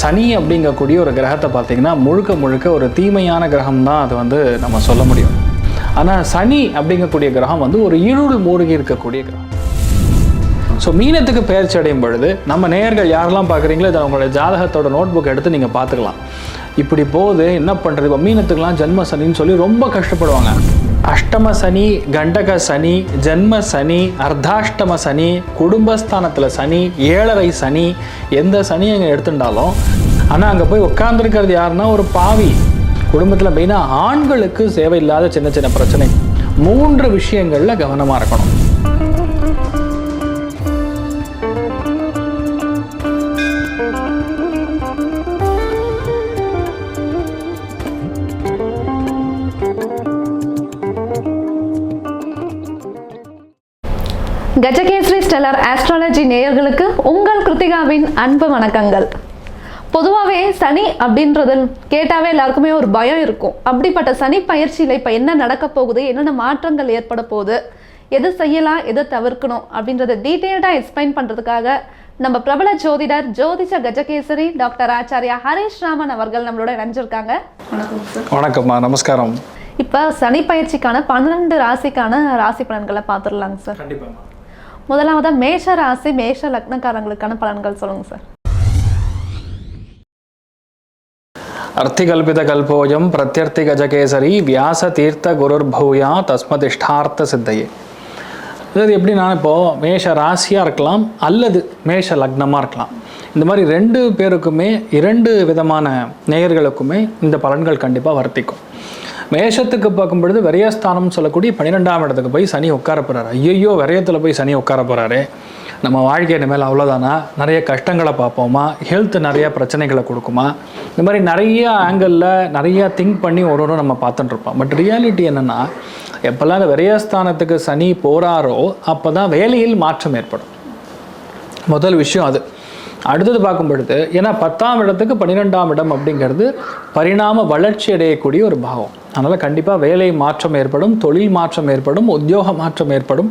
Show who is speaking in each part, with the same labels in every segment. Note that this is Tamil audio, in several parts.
Speaker 1: சனி அப்படிங்கக்கூடிய ஒரு கிரகத்தை பார்த்தீங்கன்னா முழுக்க முழுக்க ஒரு தீமையான கிரகம் தான் அது வந்து நம்ம சொல்ல முடியும். ஆனால் சனி அப்படிங்கக்கூடிய கிரகம் வந்து ஒரு இருள் மூழ்கி இருக்கக்கூடிய கிரகம். ஸோ மீனத்துக்கு பயிற்சி அடையும் பொழுது நம்ம நேயர்கள் யாரெல்லாம் பார்க்குறீங்களோ இதை அவங்களோட ஜாதகத்தோட நோட் புக் எடுத்து நீங்கள் பார்த்துக்கலாம். இப்படி போகுது என்ன பண்ணுறது இப்போ மீனத்துக்கெலாம் ஜென்ம சனின்னு சொல்லி ரொம்ப கஷ்டப்படுவாங்க. அஷ்டம சனி கண்டக சனி ஜென்ம சனி அர்த்தாஷ்டம சனி குடும்பஸ்தானத்தில் சனி ஏழரை சனி எந்த சனி அங்கே எடுத்துட்டாலும் ஆனால் அங்கே போய் உட்காந்துருக்கிறது யாருன்னா ஒரு பாவி. குடும்பத்தில் மெயினாக ஆண்களுக்கு சேவை இல்லாத சின்ன சின்ன பிரச்சனை. மூன்று விஷயங்களில் கவனமாக இருக்கணும்.
Speaker 2: கஜகேசரி ஸ்டெல்லர் ஆஸ்ட்ராலஜி நேயர்களுக்கு உங்கள் கிருத்திகாவின் அன்பு வணக்கங்கள். பொதுவாகவே சனி அப்படின்றது கேட்டாவே எல்லாருக்குமே ஒரு பயம் இருக்கும். அப்படிப்பட்ட சனி பயிற்சியில் இப்போ என்ன நடக்க போகுது? என்னென்ன மாற்றங்கள் ஏற்பட போகுது? எது செய்யலாம்? எது தவிர்க்கணும்? அப்படின்றத டீட்டெயில்டாக எக்ஸ்பிளைன் பண்ணுறதுக்காக நம்ம பிரபல ஜோதிடர் ஜோதிஷ கஜகேசரி டாக்டர் ஆச்சாரியா ஹரீஷ் ராமன் அவர்கள் நம்மளோட இணைஞ்சிருக்காங்க. வணக்கம் சார்.
Speaker 1: வணக்கம்மா நமஸ்காரம்.
Speaker 2: இப்போ சனி பயிற்சிக்கான பன்னெண்டு ராசிக்கான ராசி பலன்களை பார்த்துடலாங்க சார்.
Speaker 1: கண்டிப்பாக
Speaker 2: முதலாவதா மேஷ ராசி மேஷ லக்னக்காரங்களுக்கான பலன்கள் சொல்லுங்க சார்.
Speaker 1: அர்த்திகல்பித கல்போயம் பிரத்யர்த்தி கஜகேசரி வியாச தீர்த்த குருர் பௌயா தஸ்மதிஷ்டார்த்த சித்தையே. அதாவது எப்படின்னா இப்போது மேஷ ராசியாக இருக்கலாம் அல்லது மேஷ லக்னமாக இருக்கலாம். இந்த மாதிரி ரெண்டு பேருக்குமே இரண்டு விதமான நேயர்களுக்குமே இந்த பலன்கள் கண்டிப்பாக வர்த்திக்கும். மேஷத்துக்கு பார்க்கும் பொழுது விரயஸ்தானம் சொல்லக்கூடிய பன்னிரெண்டாம் இடத்துக்கு போய் சனி உட்கார போகிறாரு ஐயோ விரயத்தில் போய் சனி உட்கார போகிறாரு நம்ம வாழ்க்கை இனிமேல் அவ்வளோதானா நிறைய கஷ்டங்களை பார்ப்போமா? ஹெல்த் நிறைய பிரச்சனைகளை கொடுக்குமா? இந்த மாதிரி நிறைய ஆங்கிளில் நிறைய திங்க் பண்ணி ஒரு ஒரு நம்ம பார்த்துட்டுருப்போம் பட் ரியாலிட்டி என்னென்னா எப்போல்லாம் அந்த விரயஸ்தானத்துக்கு சனி போகிறாரோ அப்போ தான் வேலையில் மாற்றம் ஏற்படும். முதல் விஷயம் அது. அடுத்தது பார்க்கும் பொழுது ஏன்னா பத்தாம் இடத்துக்கு பன்னிரெண்டாம் இடம் அப்படிங்கிறது பரிணாம வளர்ச்சி அடையக்கூடிய ஒரு பாவம். அதனால் கண்டிப்பாக வேலை மாற்றம் ஏற்படும் தொழில் மாற்றம் ஏற்படும் உத்தியோக மாற்றம் ஏற்படும்.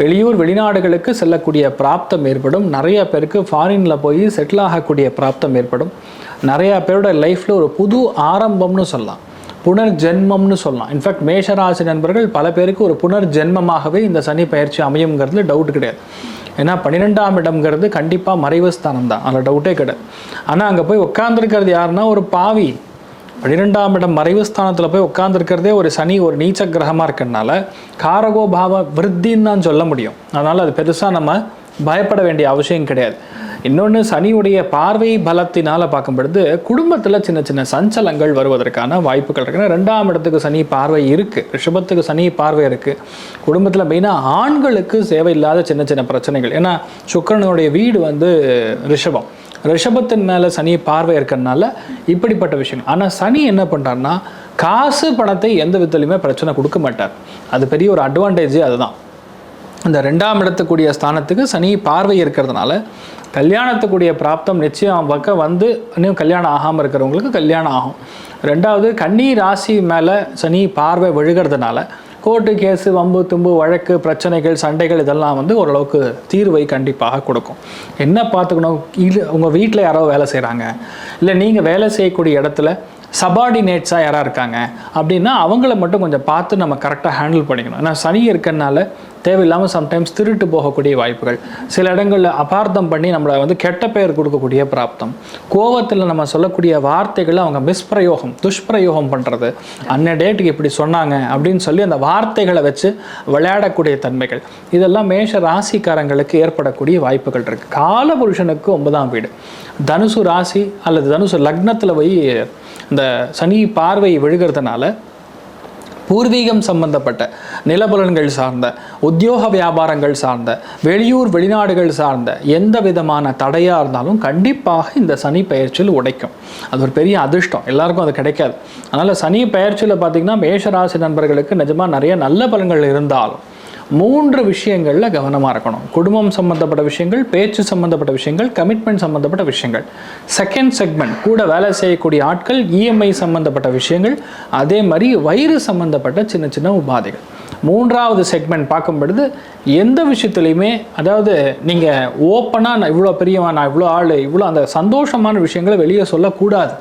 Speaker 1: வெளியூர் வெளிநாடுகளுக்கு செல்லக்கூடிய பிராப்தம் ஏற்படும். நிறைய பேருக்கு ஃபாரினில் போய் செட்டில் ஆகக்கூடிய பிராப்தம் ஏற்படும். நிறையா பேரோட லைஃப்பில் ஒரு புது ஆரம்பம்னு சொல்லலாம். புனர்ஜென்மம்னு சொல்லலாம். இன்ஃபேக்ட் மேஷராசி நண்பர்கள் பல பேருக்கு ஒரு புனர்ஜென்மமாகவே இந்த சனி பயிற்சி அமையுங்கிறது டவுட் கிடையாது. ஏன்னா பன்னிரெண்டாம் இடம்ங்கிறது கண்டிப்பாக மறைவு ஸ்தானம் தான் அதில் டவுட்டே கிடையாது. ஆனால் அங்கே போய் உட்காந்துருக்கிறது யாருன்னா ஒரு பாவி. பன்னிரெண்டாம் இடம் மறைவு ஸ்தானத்தில் போய் உட்காந்துருக்கிறதே ஒரு சனி ஒரு நீச்ச கிரகமாக இருக்கறனால காரகோபாவ விருத்தின்னு தான் சொல்ல முடியும். அதனால் அது பெருசாக நம்ம பயப்பட வேண்டிய அவசியம் கிடையாது. இன்னொன்று சனியுடைய பார்வை பலத்தினால் பார்க்கும் பொழுது குடும்பத்தில் சின்ன சின்ன சஞ்சலங்கள் வருவதற்கான வாய்ப்புகள் இருக்குன்னா ரெண்டாம் இடத்துக்கு சனி பார்வை இருக்குது ரிஷபத்துக்கு சனி பார்வை இருக்குது குடும்பத்தில் மெயினாக ஆண்களுக்கு தேவையில்லாத சின்ன சின்ன பிரச்சனைகள். ஏன்னா சுக்கிரனுடைய வீடு வந்து ரிஷபம். ரிஷபத்தின் மேலே சனி பார்வை இருக்கிறதுனால இப்படிப்பட்ட விஷயம். ஆனால் சனி என்ன பண்ணுறாருன்னா காசு பணத்தை எந்த விதத்துலையுமே பிரச்சனை கொடுக்க மாட்டார். அது பெரிய ஒரு அட்வான்டேஜே அதுதான். இந்த ரெண்டாம் இடத்துக்குரிய ஸ்தானத்துக்கு சனி பார்வை இருக்கிறதுனால கல்யாணத்துக்குரிய பிராப்தம் நிச்சயம் பக்கம் வந்து இன்னும் கல்யாணம் ஆகாமல் இருக்கிறவங்களுக்கு கல்யாணம் ஆகும். ரெண்டாவது கன்னி ராசி மேலே சனி பார்வை விழுகிறதுனால கோர்ட்டு கேஸு வம்பு தும்பு வழக்கு பிரச்சனைகள் சண்டைகள் இதெல்லாம் வந்து ஓரளவுக்கு தீர்வை கண்டிப்பாக கொடுக்கும். என்ன பார்த்துக்கணும்? இது உங்கள் வீட்டில் யாரோ வேலை செய்கிறாங்க இல்லை நீங்கள் வேலை செய்யக்கூடிய இடத்துல சபார்டினேட்ஸாக யாராக இருக்காங்க அப்படின்னா அவங்கள மட்டும் கொஞ்சம் பார்த்து நம்ம கரெக்டாக ஹேண்டில் பண்ணிக்கணும். ஏன்னா சனி இருக்கிறனால தேவையில்லாமல் சம்டைம்ஸ் திருட்டு போகக்கூடிய வாய்ப்புகள். சில இடங்களில் அபார்த்தம் பண்ணி நம்மளை வந்து கெட்ட பெயர் கொடுக்கக்கூடிய பிராப்தம். கோவத்தில் நம்ம சொல்லக்கூடிய வார்த்தைகளை அவங்க மிஸ்பிரயோகம் துஷ்பிரயோகம் பண்ணுறது அன்ன டேட்டுக்கு இப்படி சொன்னாங்க அப்படின்னு சொல்லி அந்த வார்த்தைகளை வச்சு விளையாடக்கூடிய தன்மைகள். இதெல்லாம் மேஷ ராசிக்காரங்களுக்கு ஏற்படக்கூடிய வாய்ப்புகள் இருக்குது காலபுருஷனுக்கு ஒன்பதாம் வீடு. தனுசு ராசி அல்லது தனுசு லக்னத்தில் போய் இந்த சனி பார்வை விழுகிறதுனால பூர்வீகம் சம்பந்தப்பட்ட நிலபலன்கள் சார்ந்த உத்தியோக வியாபாரங்கள் சார்ந்த வெளியூர் வெளிநாடுகள் சார்ந்த எந்த விதமான தடையாக இருந்தாலும் கண்டிப்பாக இந்த சனி பயிற்சியில் உடைக்கும். அது ஒரு பெரிய அதிர்ஷ்டம். எல்லாருக்கும் அது கிடைக்காது. அதனால் சனி பயிற்சியில் பார்த்திங்கன்னா மேஷராசி நண்பர்களுக்கு நிஜமாக நிறைய நல்ல பலன்கள் இருந்தாலும் மூன்று விஷயங்களில் கவனமாக இருக்கணும். குடும்பம் சம்மந்தப்பட்ட விஷயங்கள் பேச்சு சம்மந்தப்பட்ட விஷயங்கள் கமிட்மெண்ட் சம்மந்தப்பட்ட விஷயங்கள். செகண்ட் செக்மெண்ட் கூட வேலை செய்யக்கூடிய ஆட்கள் இஎம்ஐ சம்மந்தப்பட்ட விஷயங்கள் அதே மாதிரி வயிறு சம்மந்தப்பட்ட சின்ன சின்ன உபாதைகள். மூன்றாவது செக்மெண்ட் பார்க்கும் பொழுது எந்த விஷயத்துலையுமே அதாவது நீங்கள் ஓப்பனாக நான் இவ்வளோ பெரியவன் நான் இவ்வளோ ஆள் இவ்வளோ அந்த சந்தோஷமான விஷயங்களை வெளியே சொல்லக்கூடாது.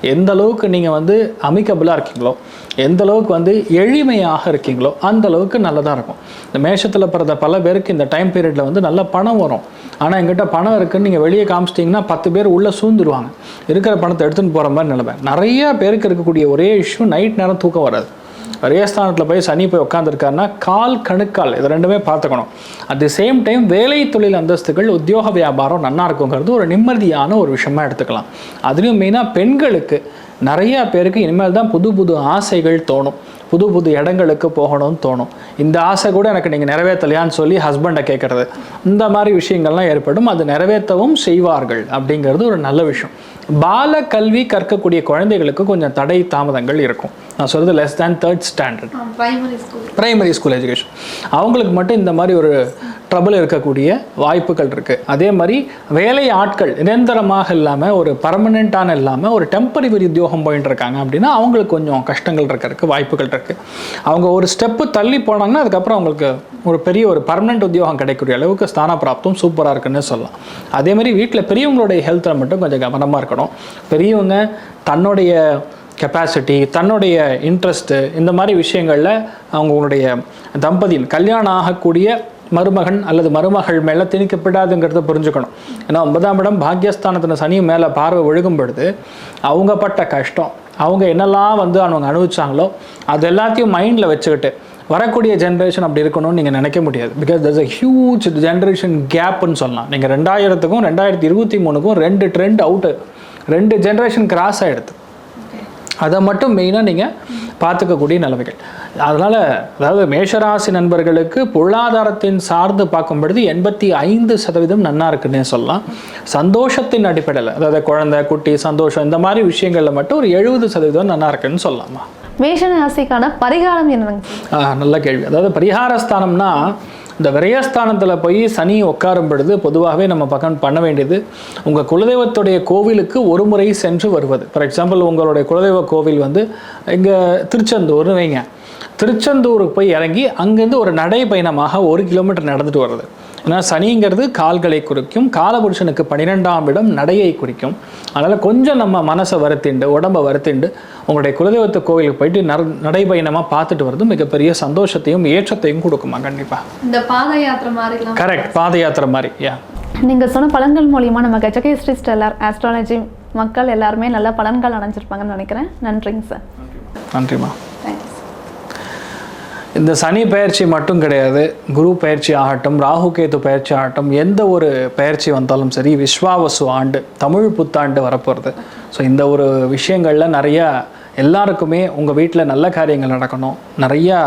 Speaker 1: எந்த அளவுக்கு நீங்கள் வந்து அமிக்கபிளாக இருக்கீங்களோ எந்த அளவுக்கு வந்து எளிமையாக இருக்கீங்களோ அந்த அளவுக்கு நல்லதாக இருக்கும். இந்த மேஷத்தில் பிறந்த பல பேருக்கு இந்த டைம் பீரியடில் வந்து நல்ல பணம் வரும். ஆனால் எங்கிட்ட பணம் இருக்குன்னு நீங்கள் வெளியே காமிச்சிட்டிங்கன்னா பத்து பேர் உள்ளே சூழ்ந்துருவாங்க. இருக்கிற பணத்தை எடுத்துன்னு போகிற மாதிரி நிலைமை. நிறைய பேருக்கு இருக்கக்கூடிய ஒரே இஷ்யூ நைட் நேரம் தூக்கம் வராது. ரேஸ்தானத்தில் போய் சனி போய் உட்காந்துருக்காருன்னா கால் கணுக்கால் இது ரெண்டுமே பார்த்துக்கணும். அட் தி சேம் டைம் வேலை தொழில் அந்தஸ்துகள் உத்தியோக வியாபாரம் நல்லா இருக்குங்கிறது ஒரு நிம்மதியான ஒரு விஷயமா எடுத்துக்கலாம். அதுலேயும் மெயினாக பெண்களுக்கு நிறைய பேருக்கு இனிமேல் தான் புது புது ஆசைகள் தோணும். புது புது இடங்களுக்கு போகணும்னு தோணும். இந்த ஆசை கூட எனக்கு நீங்கள் நிறைவேற்றலையான்னு சொல்லி ஹஸ்பண்டை கேட்குறது இந்த மாதிரி விஷயங்கள்லாம் ஏற்படும். அது நிறைவேற்றவும் செய்வார்கள் அப்படிங்கிறது ஒரு நல்ல விஷயம். பால கல்வி கற்கக்கூடிய குழந்தைகளுக்கு கொஞ்சம் தடை தாமதங்கள் இருக்கும். நான் சொல்கிறது less than third standard
Speaker 2: primary school
Speaker 1: primary school education அவங்களுக்கு மட்டும் இந்த மாதிரி ஒரு ட்ரபிள் இருக்கக்கூடிய வாய்ப்புகள் இருக்குது அதே மாதிரி வேலை ஆட்கள் நிரந்தரமாக இல்லாமல் ஒரு பர்மனெண்ட்டான இல்லாமல் ஒரு டெம்பரரி உத்தியோகம் போயிட்டு இருக்காங்க அப்படின்னா அவங்களுக்கு கொஞ்சம் கஷ்டங்கள் இருக்கிறதுக்கு வாய்ப்புகள் இருக்குது அவங்க ஒரு ஸ்டெப்பு தள்ளி போனாங்கன்னா அதுக்கப்புறம் அவங்களுக்கு ஒரு பெரிய ஒரு பர்மனெண்ட் உத்தியோகம் கிடைக்கக்கூடிய அளவுக்கு ஸ்தான பிராப்தம் சூப்பராக இருக்குன்னு சொல்லலாம். அதே மாதிரி வீட்டில் பெரியவங்களுடைய ஹெல்த்தில் மட்டும் கொஞ்சம் கவனமாக இருக்கணும். பெரியவங்க தன்னுடைய கெப்பாசிட்டி தன்னுடைய இன்ட்ரெஸ்ட்டு இந்த மாதிரி விஷயங்களில் அவங்களுடைய தம்பதியின் கல்யாணம் ஆகக்கூடிய மருமகன் அல்லது மருமகள் மேலே திணிக்கப்படாதுங்கிறத புரிஞ்சுக்கணும். ஏன்னா ஒன்பதாம் இடம் பாக்கியஸ்தானத்தில் சனி மேலே பார்வை விழுகும் பொழுது அவங்க பட்ட கஷ்டம் அவங்க என்னெல்லாம் வந்து அவங்க அனுபவிச்சாங்களோ அது எல்லாத்தையும் மைண்டில் வச்சுக்கிட்டு வரக்கூடிய ஜென்ரேஷன் அப்படி இருக்கணும்னு நீங்கள் நினைக்க முடியாது. Because there's a huge generation கேப்னு சொல்லலாம். நீங்கள் ரெண்டாயிரத்துக்கும் ரெண்டாயிரத்தி இருபத்தி மூணுக்கும் ரெண்டு ட்ரெண்ட் அவுட்டு ரெண்டு ஜென்ரேஷன் கிராஸ் ஆகிடுது அதை மட்டும் மெயினாக நீங்கள் பார்த்துக்கக்கூடிய நிலைமைகள். அதனால் அதாவது மேஷராசி நண்பர்களுக்கு பொருளாதாரத்தின் சார்ந்து பார்க்கும் பொழுது எண்பத்தி ஐந்து சதவீதம் நன்னா இருக்குன்னே சொல்லலாம். சந்தோஷத்தின் அடிப்படையில் அதாவது குழந்தை குட்டி சந்தோஷம் இந்த மாதிரி விஷயங்களில் மட்டும் ஒரு எழுபது சதவீதம் நன்னா இருக்குன்னு சொல்லலாமா?
Speaker 2: மேஷ ராசிக்கான பரிகாரம் என்னங்க?
Speaker 1: ஆ, நல்ல கேள்வி. அதாவது பரிகாரஸ்தானம்னா இந்த விரயஸ்தானத்தில் போய் சனி உட்காரும் பொழுது பொதுவாகவே நம்ம பக்கம் பண்ண வேண்டியது உங்கள் குலதெய்வத்துடைய கோவிலுக்கு ஒரு முறை சென்று வருவது. ஃபார் எக்ஸாம்பிள் உங்களுடைய குலதெய்வ கோவில் வந்து இங்கே திருச்செந்தூர்னு வைங்க. திருச்செந்தூருக்கு போய் இறங்கி அங்கேருந்து ஒரு நடைப்பயணமாக ஒரு கிலோமீட்டர் நடந்துட்டு வர்றது. ஏன்னா சனிங்கிறது கால்களை குறிக்கும் காலபுருஷனுக்கு பன்னிரெண்டாம் இடம் நடையை குறிக்கும். அதனால் கொஞ்சம் நம்ம மனசை வருத்திண்டு உடம்பை வருத்திண்டு உங்களுடைய குலதெய்வத்து கோவிலுக்கு போயிட்டு நட நடைபயணமாக பார்த்துட்டு வர்றது மிகப்பெரிய சந்தோஷத்தையும் ஏற்றத்தையும் கொடுக்குமா கண்டிப்பாக
Speaker 2: இந்த பாத யாத்திரை மாதிரிலாம்
Speaker 1: கரெக்ட் பாத யாத்திரை மாதிரி யா
Speaker 2: நீங்கள் சொன்ன பலன்கள் மூலியமா நம்ம கஜகேஸ்ரீ ஸ்டெல்லார் ஆஸ்ட்ராலஜி மக்கள் எல்லாருமே நல்ல பலன்கள் அடைஞ்சிருப்பாங்கன்னு நினைக்கிறேன். நன்றிங்க சார்
Speaker 1: நன்றிம்மா. இந்த சனி பயிற்சி மட்டும் கிடையாது குரு பயிற்சி ஆகட்டும் ராகு கேது பயிற்சி ஆகட்டும் எந்த ஒரு பயிற்சி வந்தாலும் சரி விஸ்வாவசு ஆண்டு தமிழ் புத்தாண்டு வரப்போகிறது ஸோ இந்த ஒரு விஷயங்களில் நிறையா எல்லாருக்குமே உங்கள் வீட்டில் நல்ல காரியங்கள் நடக்கணும். நிறையா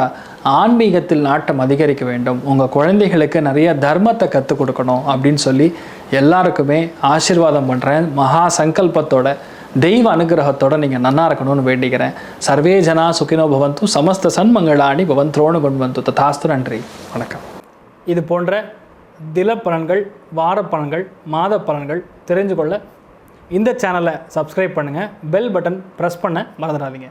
Speaker 1: ஆன்மீகத்தில் நாட்டம் அதிகரிக்க வேண்டும். உங்கள் குழந்தைகளுக்கு நிறைய தர்மத்தை கற்றுக் கொடுக்கணும் அப்படின்னு சொல்லி எல்லாருக்குமே ஆசீர்வாதம் பண்ணுறேன் மகா சங்கல்பத்தோட தெய்வ அனுகிரகத்தோடு நீங்கள் நன்னா இருக்கணும்னு வேண்டிக்கிறேன். சர்வே ஜனா சுகினோ பவந்து சமஸ்த சன்மங்களாணி பவன் துரோணு கொண்டு ததாஸ்து நன்றி. வணக்கம். இது போன்ற தில பலன்கள் வார பலன்கள் மாத பலன்கள் தெரிஞ்சு கொள்ள இந்த சேனலை சப்ஸ்கிரைப் பண்ணுங்கள் பெல் பட்டன் ப்ரெஸ் பண்ண மறந்துடாதீங்க.